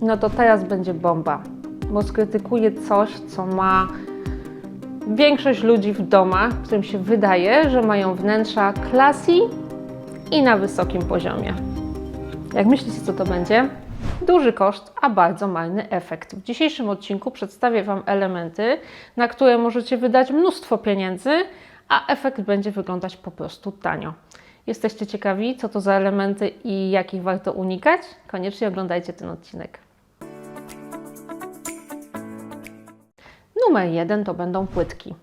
No to teraz będzie bomba, bo skrytykuję coś, co ma większość ludzi w domach, którym się wydaje, że mają wnętrza classy i na wysokim poziomie. Jak myślicie, co to będzie? Duży koszt, a bardzo marny efekt. W dzisiejszym odcinku przedstawię Wam elementy, na które możecie wydać mnóstwo pieniędzy, a efekt będzie wyglądać po prostu tanio. Jesteście ciekawi, co to za elementy i jakich warto unikać? Koniecznie oglądajcie ten odcinek. Numer jeden to będą płytki.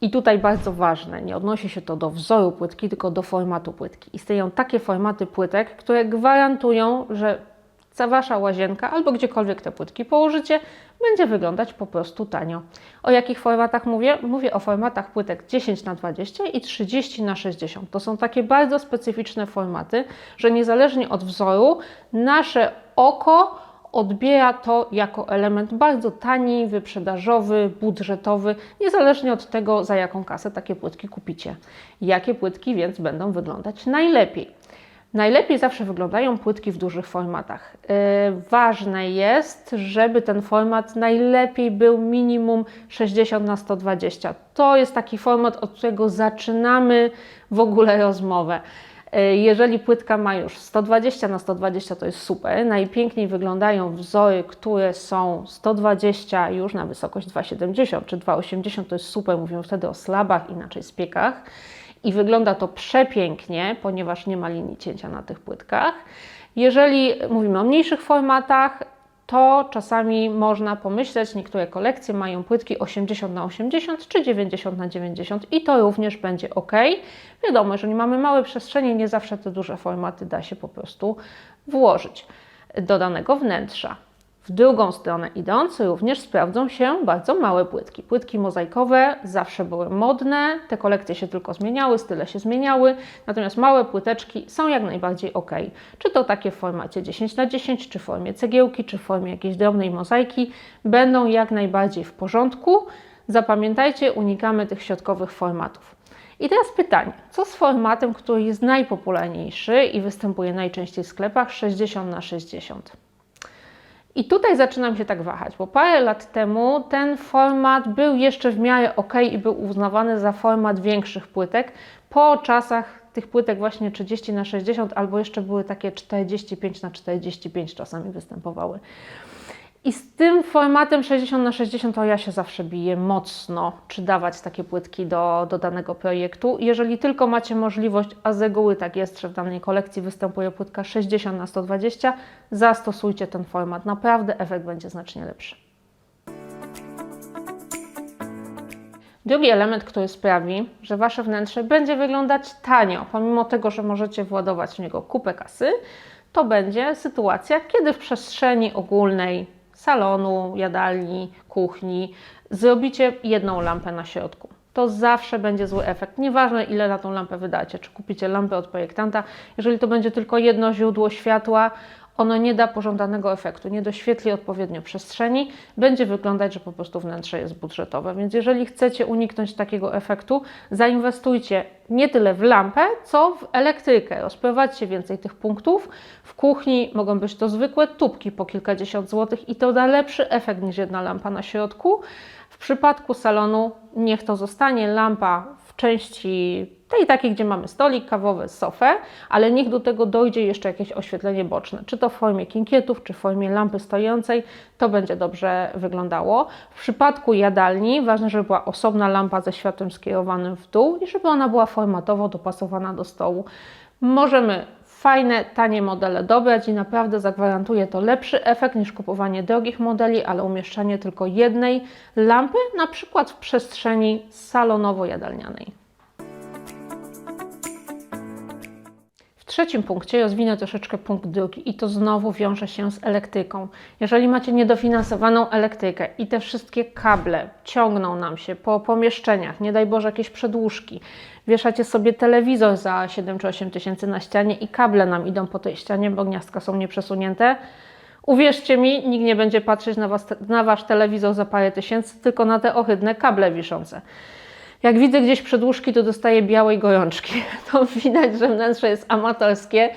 I tutaj bardzo ważne, nie odnosi się to do wzoru płytki, tylko do formatu płytki. Istnieją takie formaty płytek, które gwarantują, że ta Wasza łazienka albo gdziekolwiek te płytki położycie, będzie wyglądać po prostu tanio. O jakich formatach mówię? Mówię o formatach płytek 10 na 20 i 30 na 60. To są takie bardzo specyficzne formaty, że niezależnie od wzoru, nasze oko odbiera to jako element bardzo tani, wyprzedażowy, budżetowy, niezależnie od tego, za jaką kasę takie płytki kupicie. Jakie płytki więc będą wyglądać najlepiej? Najlepiej zawsze wyglądają płytki w dużych formatach. Yy, ważne jest, żeby ten format najlepiej był minimum 60 na 120. To jest taki format, od którego zaczynamy w ogóle rozmowę. Yy, Jeżeli płytka ma już 120 na 120, to jest super. Najpiękniej wyglądają wzory, które są 120 już na wysokość 2,70 czy 2,80, to jest super. Mówimy wtedy o slabach, inaczej spiekach. I wygląda to przepięknie, ponieważ nie ma linii cięcia na tych płytkach. Jeżeli mówimy o mniejszych formatach, to czasami można pomyśleć, niektóre kolekcje mają płytki 80 na 80 czy 90 na 90 i to również będzie ok. Wiadomo, jeżeli mamy małe przestrzenie, nie zawsze te duże formaty da się po prostu włożyć do danego wnętrza. W drugą stronę idąc, również sprawdzą się bardzo małe płytki. Płytki mozaikowe zawsze były modne, te kolekcje się tylko zmieniały, style się zmieniały, natomiast małe płyteczki są jak najbardziej ok. Czy to takie w formacie 10 na 10 czy w formie cegiełki, czy w formie jakiejś drobnej mozaiki, będą jak najbardziej w porządku. Zapamiętajcie, unikamy tych środkowych formatów. I teraz pytanie, co z formatem, który jest najpopularniejszy i występuje najczęściej w sklepach 60 na 60? I tutaj zaczynam się tak wahać, bo parę lat temu ten format był jeszcze w miarę ok i był uznawany za format większych płytek. Po czasach tych płytek właśnie 30 na 60 albo jeszcze były takie 45 na 45 czasami występowały. I z tym formatem 60 na 60 to ja się zawsze biję mocno, czy dawać takie płytki do, do danego projektu. Jeżeli tylko macie możliwość, a z reguły tak jest, że w danej kolekcji występuje płytka 60 na 120, zastosujcie ten format. Naprawdę efekt będzie znacznie lepszy. Drugi element, który sprawi, że Wasze wnętrze będzie wyglądać tanio, pomimo tego, że możecie władować w niego kupę kasy, to będzie sytuacja, kiedy w przestrzeni ogólnej salonu, jadalni, kuchni zrobicie jedną lampę na środku. To zawsze będzie zły efekt. Nieważne ile na tą lampę wydacie, czy kupicie lampę od projektanta, jeżeli to będzie tylko jedno źródło światła, ono nie da pożądanego efektu, nie doświetli odpowiednio przestrzeni, będzie wyglądać, że po prostu wnętrze jest budżetowe. Więc jeżeli chcecie uniknąć takiego efektu, zainwestujcie nie tyle w lampę, co w elektrykę. Rozprowadźcie więcej tych punktów. W kuchni mogą być to zwykłe tubki po kilkadziesiąt złotych i to da lepszy efekt niż jedna lampa na środku. W przypadku salonu niech to zostanie lampa w części tej takiej, gdzie mamy stolik kawowy, sofę, ale niech do tego dojdzie jeszcze jakieś oświetlenie boczne, czy to w formie kinkietów, czy w formie lampy stojącej, to będzie dobrze wyglądało. W przypadku jadalni ważne, żeby była osobna lampa ze światłem skierowanym w dół i żeby ona była formatowo dopasowana do stołu. Możemy fajne, tanie modele dobrać i naprawdę zagwarantuje to lepszy efekt niż kupowanie drogich modeli, ale umieszczanie tylko jednej lampy, na przykład w przestrzeni salonowo-jadalnianej. Trzecim punkcie rozwinę troszeczkę punkt drugi i to znowu wiąże się z elektryką. Jeżeli macie niedofinansowaną elektrykę i te wszystkie kable ciągną nam się po pomieszczeniach, nie daj Boże jakieś przedłużki, wieszacie sobie telewizor za 7 czy 8 tysięcy na ścianie i kable nam idą po tej ścianie, bo gniazdka są nieprzesunięte, Uwierzcie mi, nikt nie będzie patrzeć na, was, na wasz telewizor za parę tysięcy, tylko na te ohydne kable wiszące. Jak widzę gdzieś przedłużki, to dostaję białej gorączki. To widać, że wnętrze jest amatorskie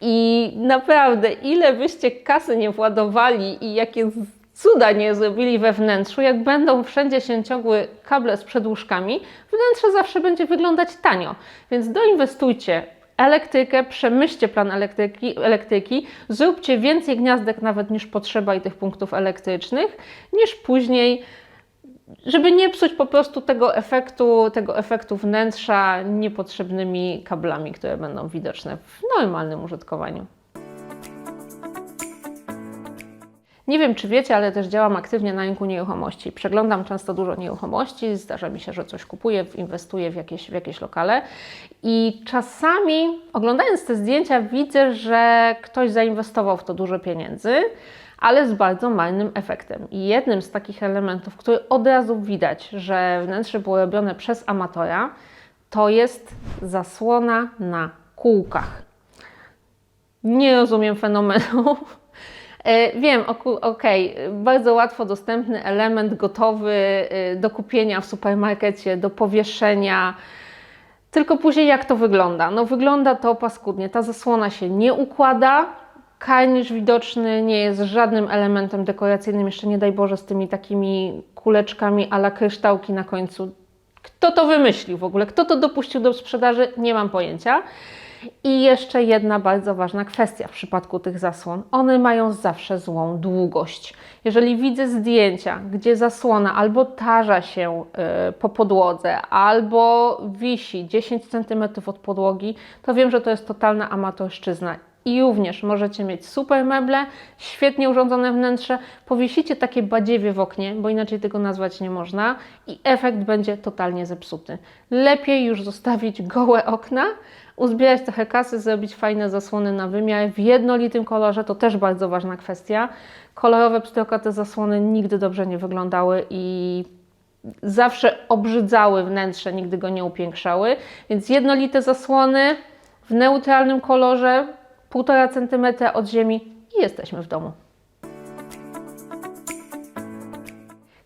i naprawdę, ile byście kasy nie władowali i jakie cuda nie zrobili we wnętrzu, jak będą wszędzie się ciągły kable z przedłużkami, wnętrze zawsze będzie wyglądać tanio. Więc doinwestujcie elektrykę, przemyślcie plan elektryki, elektryki, zróbcie więcej gniazdek nawet niż potrzeba i tych punktów elektrycznych, niż później żeby nie psuć po prostu tego efektu, tego efektu wnętrza niepotrzebnymi kablami, które będą widoczne w normalnym użytkowaniu. Nie wiem, czy wiecie, ale też działam aktywnie na rynku nieruchomości. Przeglądam często dużo nieruchomości, zdarza mi się, że coś kupuję, inwestuję w jakieś, w jakieś lokale i czasami oglądając te zdjęcia widzę, że ktoś zainwestował w to dużo pieniędzy, ale z bardzo marnym efektem. I jednym z takich elementów, który od razu widać, że wnętrze było robione przez amatora, to jest zasłona na kółkach. Nie rozumiem fenomenu. E, Wiem, okej, bardzo łatwo dostępny element gotowy y, do kupienia w supermarkecie, do powieszenia. Tylko później jak to wygląda? No wygląda to paskudnie. Ta zasłona się nie układa, karnisz widoczny nie jest żadnym elementem dekoracyjnym, jeszcze nie daj Boże z tymi takimi kuleczkami ala kryształki na końcu. Kto to wymyślił w ogóle? Kto to dopuścił do sprzedaży? Nie mam pojęcia. I jeszcze jedna bardzo ważna kwestia w przypadku tych zasłon. One mają zawsze złą długość. Jeżeli widzę zdjęcia, gdzie zasłona albo tarza się y, po podłodze, albo wisi 10 cm od podłogi, to wiem, że to jest totalna amatorszczyzna. I również możecie mieć super meble, świetnie urządzone wnętrze, powiesicie takie badziewie w oknie, bo inaczej tego nazwać nie można i efekt będzie totalnie zepsuty. Lepiej już zostawić gołe okna, uzbierać trochę kasy, zrobić fajne zasłony na wymiar w jednolitym kolorze, to też bardzo ważna kwestia. Kolorowe pstrokate zasłony nigdy dobrze nie wyglądały i zawsze obrzydzały wnętrze, nigdy go nie upiększały, więc jednolite zasłony w neutralnym kolorze, 1,5 cm od ziemi i jesteśmy w domu.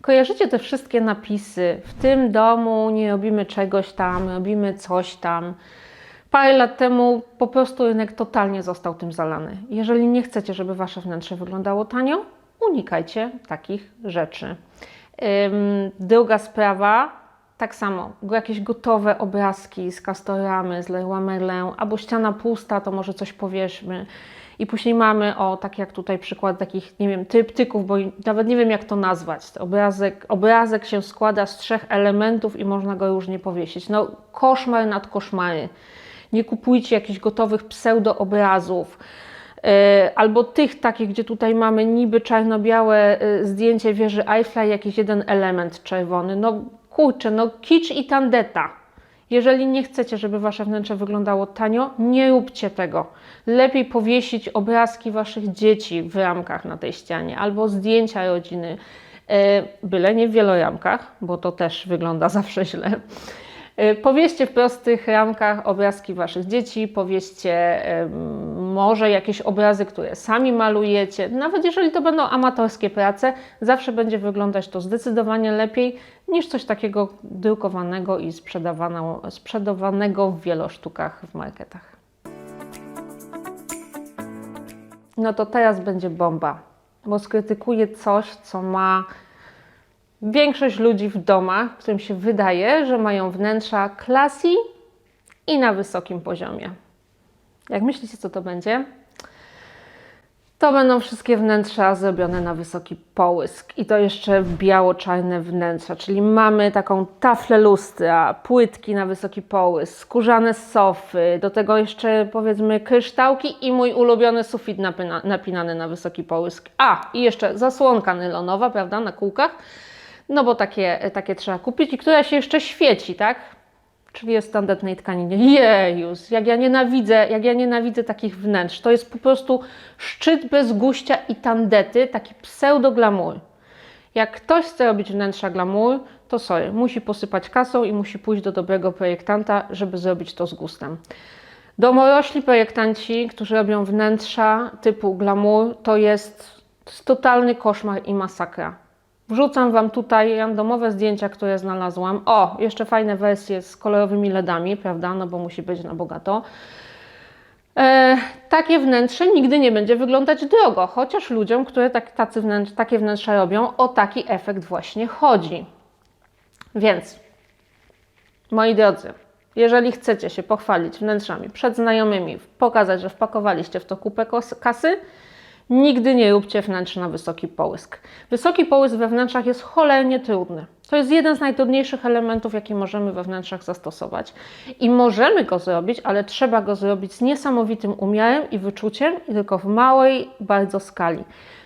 Kojarzycie te wszystkie napisy? W tym domu nie robimy czegoś tam, robimy coś tam. Parę lat temu po prostu rynek totalnie został tym zalany. Jeżeli nie chcecie, żeby wasze wnętrze wyglądało tanio, unikajcie takich rzeczy. Druga sprawa, tak samo, jakieś gotowe obrazki z Castoramy, z Leroy Merlin, albo ściana pusta, to może coś powieszmy. I później mamy, o tak jak tutaj przykład takich, nie wiem, tryptyków, bo nawet nie wiem jak to nazwać. Obrazek, obrazek się składa z trzech elementów i można go różnie powiesić. No koszmar nad koszmary. Nie kupujcie jakichś gotowych pseudo-obrazów. Albo tych takich, gdzie tutaj mamy niby czarno-białe y, zdjęcie wieży Eiffla i jakiś jeden element czerwony. No kurczę, no kicz i tandeta. Jeżeli nie chcecie, żeby wasze wnętrze wyglądało tanio, nie róbcie tego. Lepiej powiesić obrazki waszych dzieci w ramkach na tej ścianie albo zdjęcia rodziny, byle nie w wieloramkach, bo to też wygląda zawsze źle. Powieście w prostych ramkach obrazki waszych dzieci, powieście może jakieś obrazy, które sami malujecie. Nawet jeżeli to będą amatorskie prace, zawsze będzie wyglądać to zdecydowanie lepiej niż coś takiego drukowanego i sprzedawanego w wielosztukach w marketach. No to teraz będzie bomba, bo skrytykuję coś, co ma większość ludzi w domach, którym się wydaje, że mają wnętrza klasy i na wysokim poziomie. Jak myślicie, co to będzie? To będą wszystkie wnętrza zrobione na wysoki połysk i to jeszcze biało-czarne wnętrza, czyli mamy taką taflę lustra, płytki na wysoki połysk, skórzane sofy, do tego jeszcze powiedzmy kryształki i mój ulubiony sufit napina, napinany na wysoki połysk. A, i jeszcze zasłonka nylonowa, prawda, na kółkach, no bo takie, takie trzeba kupić i która się jeszcze świeci, tak? Czyli jest standardnej tkaninie. Jejus, jak ja nienawidzę, jak ja nienawidzę takich wnętrz. To jest po prostu szczyt bez guścia i tandety, taki pseudo-glamour. Jak ktoś chce robić wnętrza glamour, to sorry, musi posypać kasą i musi pójść do dobrego projektanta, żeby zrobić to z gustem. Domorośli projektanci, którzy robią wnętrza typu glamour, to jest, to jest totalny koszmar i masakra. Wrzucam Wam tutaj randomowe zdjęcia, które znalazłam. O, jeszcze fajne wersje z kolorowymi LEDami, prawda? No bo musi być na bogato. E, takie wnętrze nigdy nie będzie wyglądać drogo, chociaż ludziom, które tak, tacy wnętrz, takie wnętrza robią, o taki efekt właśnie chodzi. Więc, moi drodzy, jeżeli chcecie się pochwalić wnętrzami przed znajomymi, pokazać, że wpakowaliście w to kupę kasy, nigdy nie róbcie wnętrz na wysoki połysk. Wysoki połysk we wnętrzach jest cholernie trudny. To jest jeden z najtrudniejszych elementów, jakie możemy we wnętrzach zastosować. I możemy go zrobić, ale trzeba go zrobić z niesamowitym umiarem i wyczuciem, i tylko w małej bardzo skali.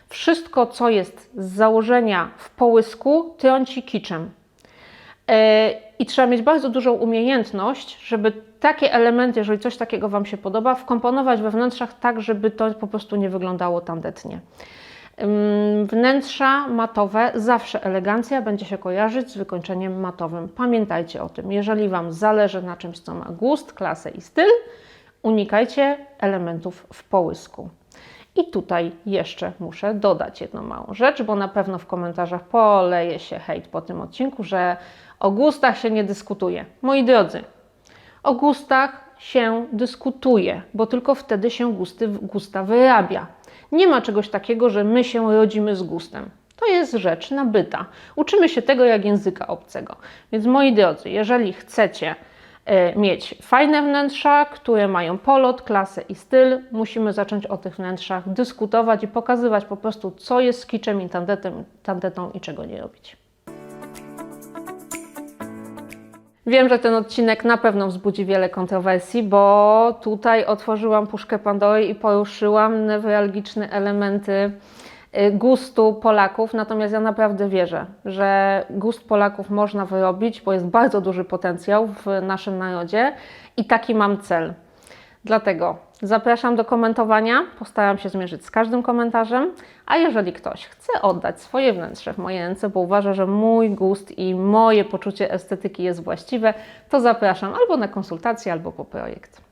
Wszystko, co jest z założenia w połysku, trąci kiczem. E, I trzeba mieć bardzo dużą umiejętność, żeby takie elementy, jeżeli coś takiego Wam się podoba, wkomponować we wnętrzach tak, żeby to po prostu nie wyglądało tandetnie. Wnętrza matowe, zawsze elegancja będzie się kojarzyć z wykończeniem matowym. Pamiętajcie o tym. Jeżeli Wam zależy na czymś, co ma gust, klasę i styl, unikajcie elementów w połysku. I tutaj jeszcze muszę dodać jedną małą rzecz, bo na pewno w komentarzach poleje się hejt po tym odcinku, że o gustach się nie dyskutuje. Moi drodzy, o gustach się dyskutuje, bo tylko wtedy się gusty, gusta wyrabia. Nie ma czegoś takiego, że my się rodzimy z gustem. To jest rzecz nabyta. Uczymy się tego jak języka obcego. Więc moi drodzy, jeżeli chcecie e, mieć fajne wnętrza, które mają polot, klasę i styl, musimy zacząć o tych wnętrzach dyskutować i pokazywać po prostu, co jest skiczem i tandetem, tandetą i czego nie robić. Wiem, że ten odcinek na pewno wzbudzi wiele kontrowersji, bo tutaj otworzyłam puszkę Pandory i poruszyłam newralgiczne elementy y, gustu Polaków. Natomiast ja naprawdę wierzę, że gust Polaków można wyrobić, bo jest bardzo duży potencjał w naszym narodzie i taki mam cel. Dlatego zapraszam do komentowania. Postaram się zmierzyć z każdym komentarzem. A jeżeli ktoś chce oddać swoje wnętrze w moje ręce, bo uważa, że mój gust i moje poczucie estetyki jest właściwe, to zapraszam albo na konsultację, albo po projekt.